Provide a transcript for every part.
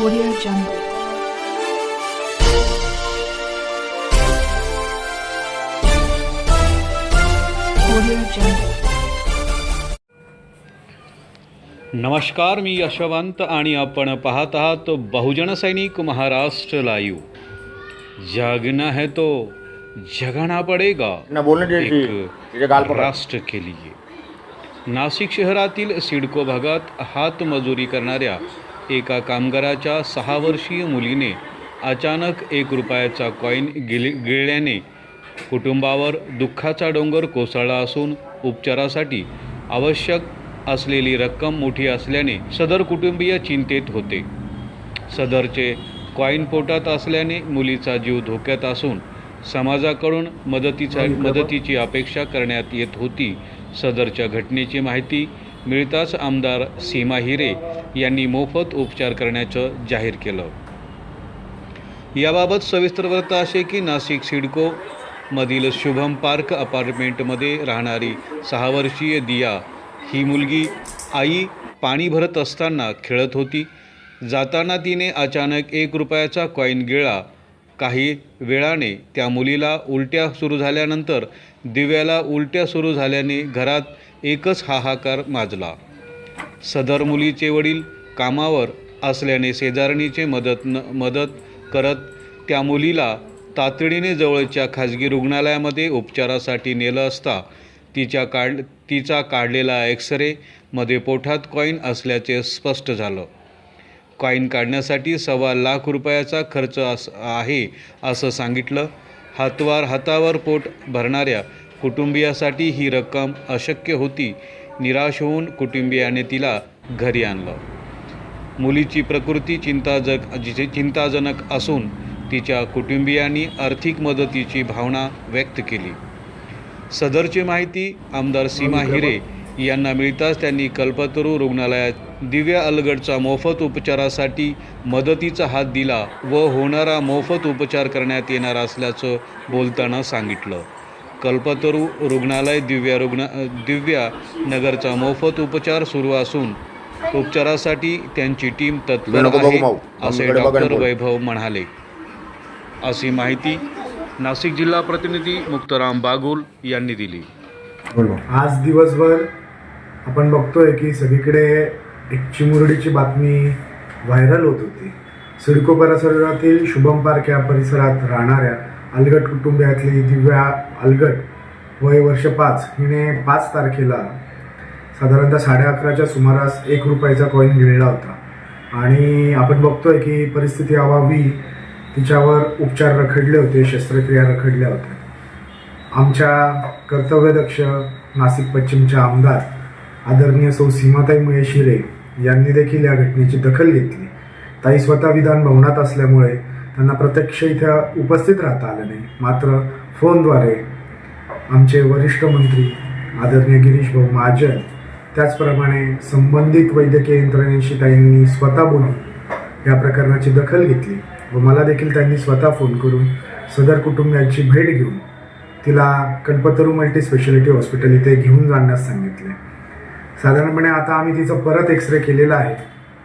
Audio Jungle. Audio Jungle. नमस्कार मी यशवंत आणि आपण पाहत आहात बहुजन सैनिक महाराष्ट्र लाईव्ह जागना है तो जगाना पडेगा राष्ट्र के लिए नाशिक शहरातील सिडको भागात हातमजुरी करणाऱ्या एका कामगाराच्या सहा वर्षीय मुलीने अचानक एक रुपयाचा कॉईन गिल गिळल्याने कुटुंबावर दुःखाचा डोंगर कोसळला असून उपचारासाठी आवश्यक असलेली रक्कम मोठी असल्याने सदर कुटुंबीय चिंतेत होते. सदरचे कॉईन पोटात असल्याने मुलीचा जीव धोक्यात असून समाजाकडून मदतीचा मदतीची अपेक्षा करण्यात येत होती. सदरच्या घटनेची माहिती मिळताच आमदार सीमा हिरे यांनी मोफत उपचार करण्याचं जाहीर केलं. याबाबत सविस्तर वृत्त असे की नाशिक सिडको मधील शुभम पार्क अपार्टमेंटमध्ये राहणारी सहा वर्षीय दिया ही मुलगी आई पाणी भरत असताना खेळत होती. जाताना तिने अचानक एक रुपयाचा कॉईन गिळा. काही वेळाने त्या मुलीला उलट्या सुरू झाल्यानंतर दिव्याला उलट्या सुरू झाल्याने घरात एकच हाहाकार माजला. सदर मुलीचे वडील कामावर असल्याने शेजारणीचे मदत न मदत करत त्या मुलीला तातडीने जवळच्या खाजगी रुग्णालयामध्ये उपचारासाठी नेलं असता तिच्या काढ तिचा काढलेला एक्सरेमध्ये पोटात कॉईन असल्याचे स्पष्ट झालं. कॉईन काढण्यासाठी सव्वा लाख रुपयाचा खर्च अस आहे असं सांगितलं. हातवार हातावर पोट भरणाऱ्या कुटुंबियासाठी ही रक्कम अशक्य होती निराश होऊन कुटुंबियाने तिला घरी आणलं. मुलीची प्रकृती चिंताजक चिंताजनक असून तिच्या कुटुंबियांनी आर्थिक मदतीची भावना व्यक्त केली. सदरची माहिती आमदार सीमा हिरे यांना मिळताच त्यांनी कल्पतरू रुग्णालयात दिव्या अलगडचा मोफत उपचारासाठी मदतीचा हात दिला व होणारा मोफत उपचार करण्यात येणार असल्याचं बोलताना सांगितलं. कल्पतरू रुग्णालय दिव्या रुग्ण दिव्या नगरचा मोफत उपचार सुरू असून उपचारासाठी त्यांची टीम तत्पर आहे. असे डॉक्टर. वैभव म्हणाले अशी माहिती नाशिक जिल्हा प्रतिनिधी मुक्तराम बागुल यांनी दिली आज दिवसभर आपण बघतोय की सगळीकडे एक चिमुरडीची बातमी व्हायरल होत होती सिडको परिसरातील शुभम पार्क या परिसरात राहणाऱ्या अलगट कुटुंबियातली दिव्या अलगट वय वर्ष पाच हिने पाच तारखेला साधारणतः साडे अकराच्या सुमारास एक रुपयाचा कॉईन गिळला होता. आणि आपण बघतोय की परिस्थिती अभावी तिच्यावर उपचार रखडले होते शस्त्रक्रिया रखडल्या होत्या. आमच्या कर्तव्यदक्ष नाशिक पश्चिमच्या आमदार आदरणीय सौ सीमाताई महेश हिरे यांनी देखील या घटनेची दखल घेतली. ताई स्वतः विधान भवनात असल्यामुळे त्यांना प्रत्यक्ष इथं उपस्थित राहता आलं नाही. मात्र फोनद्वारे आमचे वरिष्ठ मंत्री आदरणीय गिरीश भाऊ महाजन त्याचप्रमाणे संबंधित वैद्यकीय यंत्रणेशी त्यांनी स्वतः बोलून या प्रकरणाची दखल घेतली व मला देखील त्यांनी स्वतः फोन करून सदर कुटुंबियांची भेट घेऊन तिला कल्पतरू मल्टी स्पेशालिटी हॉस्पिटल इथे घेऊन जाण्यास सांगितले. साधारणपणे आता आम्ही तिचं परत एक्सरे केलेला आहे.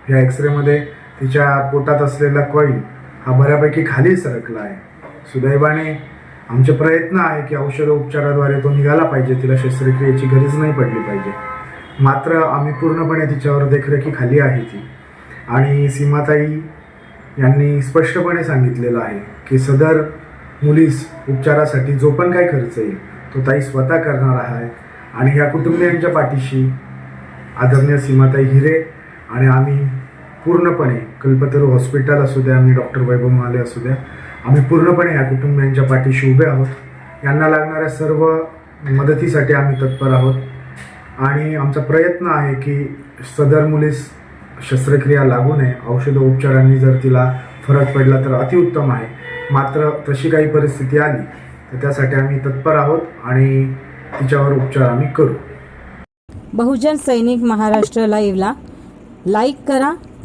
या एक्सरेमध्ये तिच्या पोटात असलेला कॉईन हा बऱ्यापैकी खाली सरकला आहे सुदैवाने आमचे प्रयत्न आहे की औषध उपचाराद्वारे तो निघाला पाहिजे तिला शस्त्रक्रियेची गरज नाही पडली पाहिजे. मात्र आम्ही पूर्णपणे तिच्यावर देखरेखीखाली आहे ती. आणि सीमाताई यांनी स्पष्टपणे सांगितलेलं आहे की सदर मुलीस उपचारासाठी जो पण काही खर्च येईल तो ताई स्वतः करणार आहे. आणि ह्या कुटुंबियांच्या पाठीशी आदरणीय सीमाताई हिरे आणि आम्ही पूर्णपणे कल्पतरू हॉस्पिटल असू द्या आम्ही डॉक्टर वैभव महाले असू द्या आम्ही पूर्णपणे या कुटुंबियांच्या पाठीशी उभे आहोत. यांना लागणाऱ्या सर्व मदतीसाठी आम्ही तत्पर आहोत. आणि आमचा प्रयत्न आहे की सदर मुलीस शस्त्रक्रिया लागू नये. औषध उपचारांनी जर तिला फरक पडला तर अतिउत्तम आहे. मात्र तशी काही परिस्थिती आली तर त्यासाठी आम्ही तत्पर आहोत आणि तिच्यावर उपचार आम्ही करू. बहुजन सैनिक महाराष्ट्र लाईव्हला लाईक करा